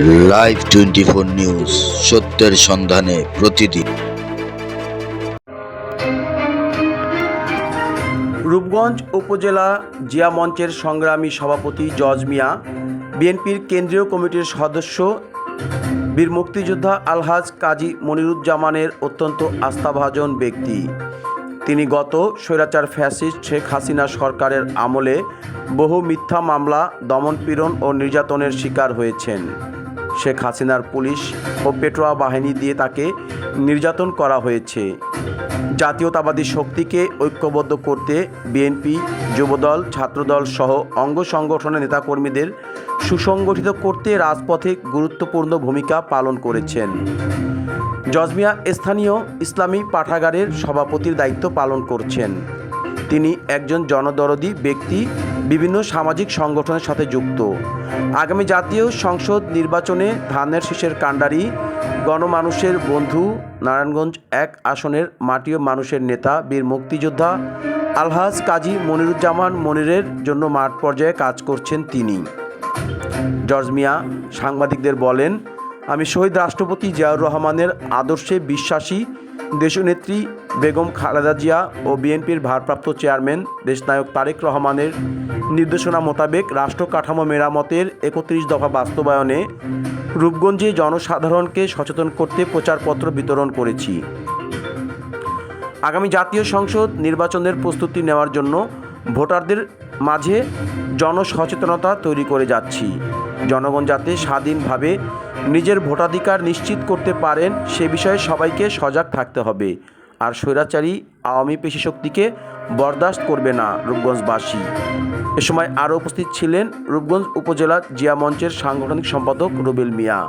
Live twenty four news সত্যের সন্ধানে প্রতিদিন। রূপগঞ্জ উপজেলা জিয়া মঞ্চের সংগ্রামী সভাপতি জজ মিয়া, বিএনপির কেন্দ্রীয় কমিটির সদস্য বীর মুক্তিযোদ্ধা আলহাজ কাজী মনিরুজ্জামানের অত্যন্ত আস্থাভাজন ব্যক্তি। তিনি গত স্বৈরাচার ফ্যাসিস্ট শেখ হাসিনা সরকারের আমলে বহু মিথ্যা মামলা, দমনপীড়ন ও নির্যাতনের শিকার হয়েছেন। শেখ হাসিনার পুলিশ ও পেটোয়া বাহিনী দিয়ে তাকে নির্যাতন করা হয়েছে। জাতীয়তাবাদী শক্তিকে ঐক্যবদ্ধ করতে বিএনপি, যুবদল, ছাত্রদল সহ অঙ্গ সংগঠনের নেতাকর্মীদের সুসংগঠিত করতে রাজপথে গুরুত্বপূর্ণ ভূমিকা পালন করেছেন। জজমিয়া স্থানীয় ইসলামী পাঠাগারের সভাপতির দায়িত্ব পালন করছেন। তিনি একজন জনদরদি ব্যক্তি, বিভিন্ন সামাজিক সংগঠনের সাথে যুক্ত। আগামী জাতীয় সংসদ নির্বাচনে ধানের শীষের কাণ্ডারি, গণমানুষের বন্ধু, নারায়ণগঞ্জ এক আসনের মাটিও মানুষের নেতা, বীর মুক্তিযোদ্ধা আলহাজ কাজী মনিরুজ্জামান মনিরের জন্য মাঠ পর্যায়ে কাজ করছেন তিনি। জর্জ মিয়া, সাংবাদিকদের বলেন আমি শহীদ রাষ্ট্রপতি জিয়াউর রহমানের আদর্শে বিশ্বাসী দেশনেত্রী বেগম খালেদা জিয়া ও বিএনপির ভারপ্রাপ্ত চেয়ারম্যান দেশনায়ক তারেক রহমানের নির্দেশনা মোতাবেক রাষ্ট্র কাঠামো মেরামতের একত্রিশ দফা বাস্তবায়নে রূপগঞ্জে জনসাধারণকে সচেতন করতে প্রচারপত্র বিতরণ করেছি। আগামী জাতীয় সংসদ নির্বাচনের প্রস্তুতি নেওয়ার জন্য ভোটারদের মাঝে জনসচেতনতা তৈরি করে যাচ্ছি। জনগণ যাতে স্বাধীনভাবে নিজের ভোটাধিকার নিশ্চিত করতে পারেন, সে বিষয়ে সবাইকে সজাগ থাকতে হবে। আর স্বৈরাচারী আওয়ামী পেশিশক্তিকে বরদাস্ত করবে না রূপগঞ্জবাসী। এ সময় আরও উপস্থিত ছিলেন রূপগঞ্জ উপজেলা জিয়া মঞ্চের সাংগঠনিক সম্পাদক রুবেল মিয়া।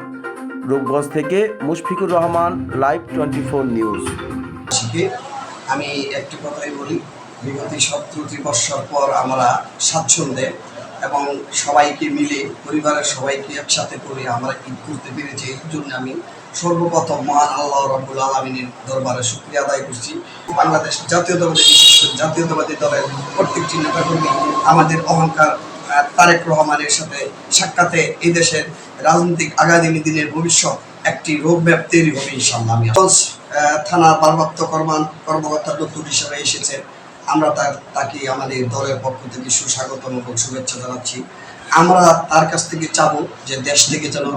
রূপগঞ্জ থেকে Mushfiqur Rahman, live twenty four news. আমি একটি কথাই বলি, বিগত সতেরোটি বৎসর পর আমরা স্বাচ্ছন্দ্যে এবং সবাইকে মিলে, পরিবারের সবাইকে একসাথে করে আমরা ঈদ করতে পেরেছি। এই জন্য আমি সর্বপ্রথম মহান আল্লাহ রব্বুল আলমিনের দরবারে শুক্রিয়া আদায় করছি। বাংলাদেশ জাতীয়তাবাদী বিশেষ জাতীয়তাবাদী দলের প্রত্যেকটি নেতাকর্মী আমাদের অহংকার তারেক রহমানের সাথে সাক্ষাতে এই দেশের রাজনৈতিক আগামী দিনের ভবিষ্যৎ একটি রোডম্যাপ তৈরি হবে ইনশাল্লাহ আমি থানার ভারপ্রাপ্ত কর্মান, কর্মকর্তা নতুন হিসাবে এসেছে। আমরা তার তাকে আমাদের দলের পক্ষ থেকে সুস্বাগত এবং শুভেচ্ছা জানাচ্ছি। আমরা তার কাছ থেকে চাবো যে দেশ থেকে যেন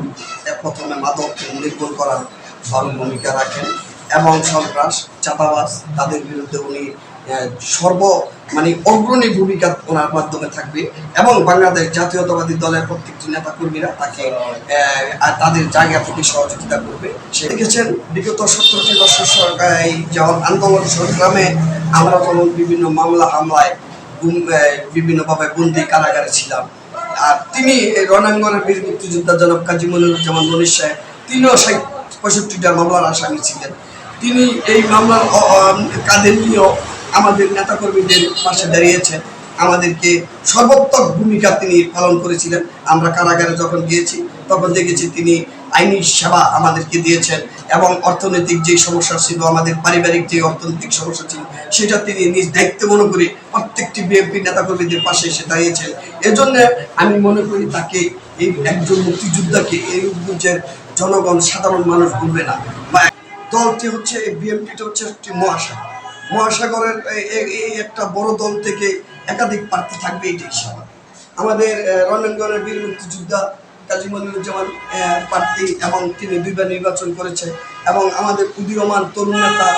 প্রথমে মাদককে নির্মূল করার ভালো ভূমিকা রাখেন এবং সন্ত্রাস চাপাবাস তাদের বিরুদ্ধে উনি সর্ব মানে অগ্রণী ভূমিকা ওনার মাধ্যমে থাকবে এবং বাংলাদেশ জাতীয়তাবাদী দলের প্রত্যেকটি নেতা কর্মীরা তাকে তাদের জায়গা থেকে সহযোগিতা করবে। সে দেখেছেন, বিগত সত্তরটি বছর সরকার যেমন আন্দোলন সংগ্রামে আমরা যেমন বিভিন্ন মামলা, হামলায় বিভিন্নভাবে বন্দি কারাগারে ছিলাম। আর তিনি রণাঙ্গনের বীর মুক্তিযোদ্ধা জনাব কাজী মনিরুজ্জামান মনির সাহেব, তিনিও ষাট পঁয়ষট্টিটা মামলার আসামি ছিলেন। তিনি এই মামলার কাঁধে নিয়েও আমাদের নেতাকর্মীদের পাশে দাঁড়িয়েছেন আমাদেরকে সর্বোত্তক ভূমিকা তিনি পালন করেছিলেন। আমরা কারাগারে যখন গিয়েছি, তখন দেখেছি তিনি আইনি সেবা আমাদেরকে দিয়েছেন এবং অর্থনৈতিক যে সমস্যা ছিল, আমাদের পারিবারিক যে অর্থনৈতিক সমস্যা ছিল, সেটা তিনি নিজ দায়িত্ব মনে করে প্রত্যেকটি বিএনপি নেতাকর্মীদের পাশে এসে দাঁড়িয়েছেন। এজন্য আমি মনে করি তাকে এই একজন মুক্তিযোদ্ধাকে এই রূপগঞ্জের জনগণ সাধারণ মানুষ ভুলবে না। বা দলটি হচ্ছে বিএনপিটা হচ্ছে একটি মহাসাগর মহাসাগরের এই- একটা বড় দল থেকে একাধিক প্রার্থী থাকবে এটাই স্বাভাবিক আমাদের রণাঙ্গনের বীর মুক্তিযোদ্ধা কাজী মনিরুজ্জামান প্রার্থী এবং তিনি দুইবার নির্বাচন করেছে এবং আমাদের উদীয়মান তরুণ নেতা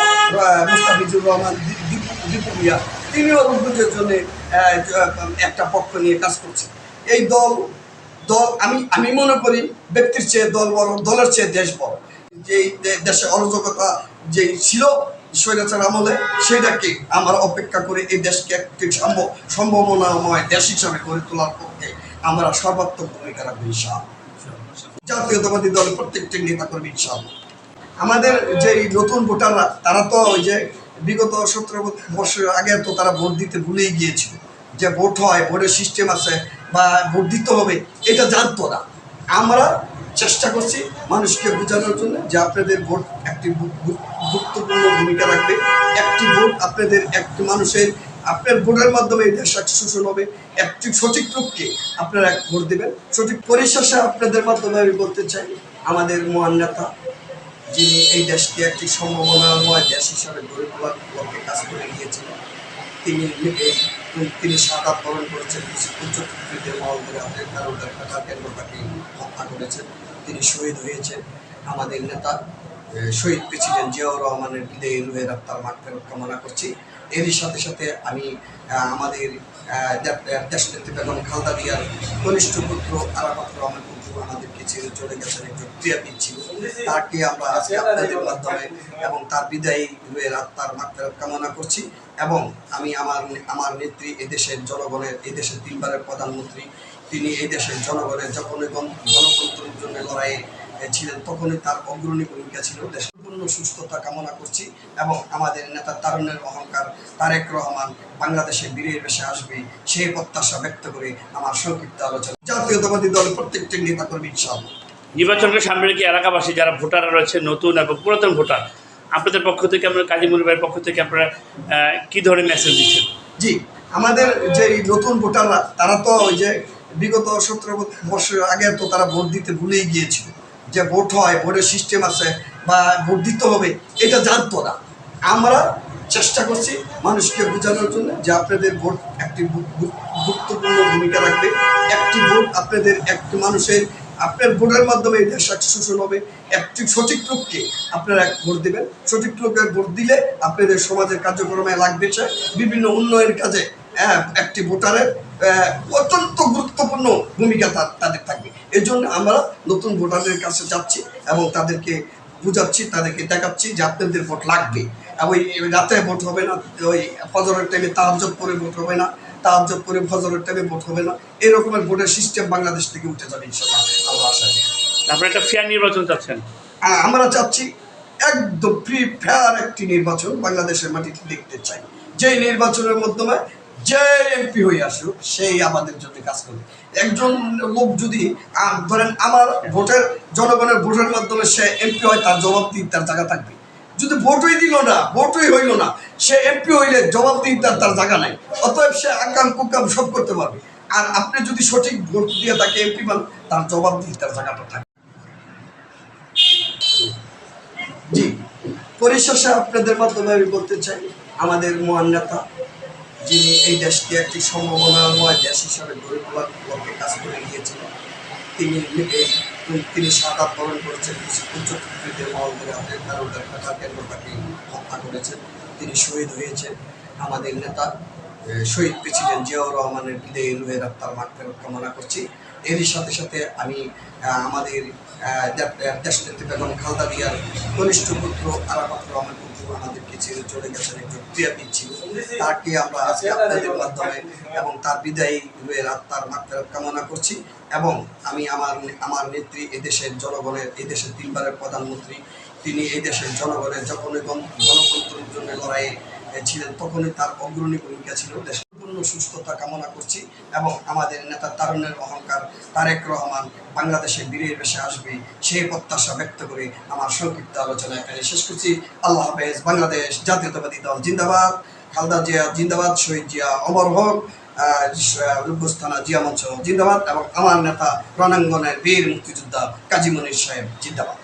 মুস্তাফিজুর রহমান দী- দীপু দীপু তিনিও রূপগঞ্জের জন্য একটা পক্ষ নিয়ে কাজ করছে। এই দল দল আমি আমি মনে করি ব্যক্তির চেয়ে দল বড়, দলের চেয়ে দেশ বড়। যে দেশে অরাজকতা যে ছিল স্বৈরাচার আমলে সেটাকে আমরা অপেক্ষা করে এই দেশকে একটি সম্ভ- সম্ভাবনাময় দেশ হিসাবে গড়ে তোলার পক্ষে আমরা সর্বাত্মক ভূমিকা রাখব, ইনশাআল্লাহ। জাতীয়তাবাদী দলের প্রত্যেকটি নেতা কর্মী ইনশাআল্লাহ। আমাদের যে নতুন ভোটাররা, তারা তো ওই যে বিগত সতেরো বছর আগে তো তারা ভোট দিতে ভুলেই গিয়েছিল। যে ভোট হয়, ভোটের সিস্টেম আছে বা ভোট দিতে হবে, এটা জানতো না। আমরা চেষ্টা করছি মানুষকে বোঝানোর জন্য যে আপনাদের ভোট একটি গুরুত্বপূর্ণ ভূমিকা রাখবে। একটি ভোট আপনাদের, একটি মানুষের, আপনার ভোটের মাধ্যমে এই দেশ শোষণ হবে। একটি সঠিক লোককে আপনারা এক ভোট দেবেন। সঠিক পরিশেষে আপনাদের মাধ্যমে আমি বলতে চাই, আমাদের মহান নেতা, যিনি এই দেশকে একটি সম্ভাবনাময় দেশ হিসাবে গড়ে তোলার লক্ষ্যে কাজ করে গিয়েছিলেন তিনি তিনি সাদা বরণ করেছেন উচ্চকৃতির মহল ধরে হাতে কারও টাকা কেন্দ্র তাকে হত্যা করেছেন। তিনি শহীদ হয়েছেন। আমাদের নেতা শহীদ প্রেসিডেন্ট জিয়াউর রহমানের বিদায়ী রুহের আত্মার মাঠফেরত কামনা করছি। এরই সাথে সাথে আমি আমাদের দেশনেত্রী বেগম খালদা জিয়ার কনিষ্ঠ পুত্র আরাফাত রহমান পুত্র আমাদেরকে ছেড়ে চলে গেছেন একজন ক্রিয়াবিদ ছিল তাকে আমরা আজকে আপনাদের মাধ্যমে এবং তার বিদায়ী রুহের আত্মার মাঠফেরত কামনা করছি এবং আমি আমার আমার নেত্রী এদেশের জনগণের, এদেশের তিনবারের প্রধানমন্ত্রী, তিনি এই দেশের জনগণের যখন গণ- গণতন্ত্রের জন্য লড়াইয়ে ছিলেন তখনই তার অগ্রণী ভূমিকা ছিল। দেশের পূর্ণ সুস্থতা কামনা করছি এবং আমাদের নেতা তারুণের অহংকার তারেক রহমান বাংলাদেশে বীরের বেশে আসবে সেই প্রত্যাশা ব্যক্ত করে আমার সংক্ষিপ্ত আলোচনা। জাতীয়তাবাদী দল প্রত্যেকটি নেতা কর্মী ইনশাআল্লাহ নির্বাচনকে সামনে রেখে এলাকাবাসী যারা ভোটাররা রয়েছে নতুন এবং পুরাতন ভোটার আপনাদের পক্ষ থেকে আপনার কাজী মনিবের পক্ষ থেকে আপনারা কি ধরনের মেসেজ দিচ্ছেন? জি আমাদের যে নতুন ভোটাররা তারা তো ওই যে বিগত সতেরো বছর আগে তো তারা ভোট দিতে ভুলেই গিয়েছিল। যে ভোট হয় ভোটের সিস্টেম আছে বা ভোট দিতে হবে এটা জানতো না। আমরা চেষ্টা করছি মানুষকে বোঝানোর জন্য যে আপনাদের ভোট একটি গুরুত্বপূর্ণ ভূমিকা রাখবে। একটি ভোট আপনাদের একটি মানুষের আপনার ভোটের মাধ্যমে দেশ শোষণ হবে। একটি সঠিক লোককে আপনারা এক ভোট দেবেন। সঠিক লোকের ভোট দিলে আপনাদের সমাজের কার্যক্রমে লাগবে বিভিন্ন উন্নয়নের কাজে হ্যাঁ, একটি ভোটারের অত্যন্ত গুরুত্বপূর্ণ ভূমিকা তাদের থাকবে। এই জন্য আমরা নতুন ভোটারদের কাছে যাচ্ছি এবং তাদেরকে বুঝাচ্ছি তাদেরকে দেখাচ্ছি যে আপনাদের ভোট লাগবে। ওই রাতে ভোট হবে না ওই ফজরের টাইমে তাহাজব করে ভোট হবে না তাহাজব করে ফজরের টাইমে ভোট হবে না। এরকমের ভোটের সিস্টেম বাংলাদেশ থেকে উঠে যাবে ইনশাল্লাহ আমরা আশা করি। আপনারা একটা ফেয়ার নির্বাচন চাচ্ছেন। আমরা চাচ্ছি একদম ফ্রি ফেয়ার একটি নির্বাচন বাংলাদেশের মাটিতে দেখতে চাই। যে নির্বাচনের মাধ্যমে যে এমপি হয়ে আসুক, সেই আমাদের জন্য কাজ করবে। একজন লোক যদি ধরেন আমার ভোটের, জনগণের ভোটের মাধ্যমে সে এমপি হয়, তার জবাব দিয়ে তার জায়গা থাকবে। যদি ভোটই দিল না, ভোটই হইল না, সে এমপি হইলে জবাব দিয়ে তার তার জায়গা নাই। অতএব সে আকাম কুকাম সব করতে পারবে। আর আপনি যদি সঠিক ভোট দিয়ে তাকে এমপি পান তার জবাব দিয়ে তার জায়গাটা থাকবে। জি। পরিশেষে আপনাদের মাধ্যমে আমি বলতে চাই, আমাদের মহান নেতা যিনি এই দেশকে একটি সম্ভাবনাময় দেশ হিসাবে গড়ে তোলার লক্ষ্যে কাজ করে গিয়েছিলেন তিনি তিনি সাদা বরণ করেছেন, কিছু উচ্চকৃতির মহল ধরে হাতে কারণ টাকা কেন্দ্র তাকে হত্যা করেছেন, তিনি শহীদ হয়েছেন। আমাদের নেতা শহীদ প্রেসিডেন্ট জিয়াউর রহমানের বিদায়ী রুহের আত্মার মাঠফেরত কামনা করছি। এরই সাথে সাথে আমি আমাদের বেগম খালদা জিয়ার কনিষ্ঠ পুত্র আরাফাত রহমান পুত্র আমাদেরকে ছেড়ে চলে গেছেন একজন তাকে আমরা আজকে আপনাদের মাধ্যমে এবং তার বিদায়ী আত্মার মাঠফেরত কামনা করছি এবং আমি আমার আমার নেত্রী এদেশের জনগণের, এদেশের তিনবারের প্রধানমন্ত্রী, তিনি এই দেশের জনগণের যখনই গণ- গণতন্ত্রের জন্য লড়াইয়ে ছিলেন, তখনই তার অগ্রণী ভূমিকা ছিল দেশের সুস্থতা কামনা করছি এবং আমাদের নেতা তারুণের অহংকার, তারেক রহমান বাংলাদেশে বীরের বেশে আসবে সেই প্রত্যাশা ব্যক্ত করে আমার সংক্ষিপ্ত আলোচনা এখানে শেষ করছি। আল্লাহ হাফেজ, বাংলাদেশ জাতীয়তাবাদী দল জিন্দাবাদ। খালদা জিয়া জিন্দাবাদ, শহীদ জিয়া অমর হোক। রূপস্থানা জিয়া মঞ্চ জিন্দাবাদ এবং আমার নেতা রণাঙ্গনের বীর মুক্তিযোদ্ধা কাজী মনির সাহেব জিন্দাবাদ।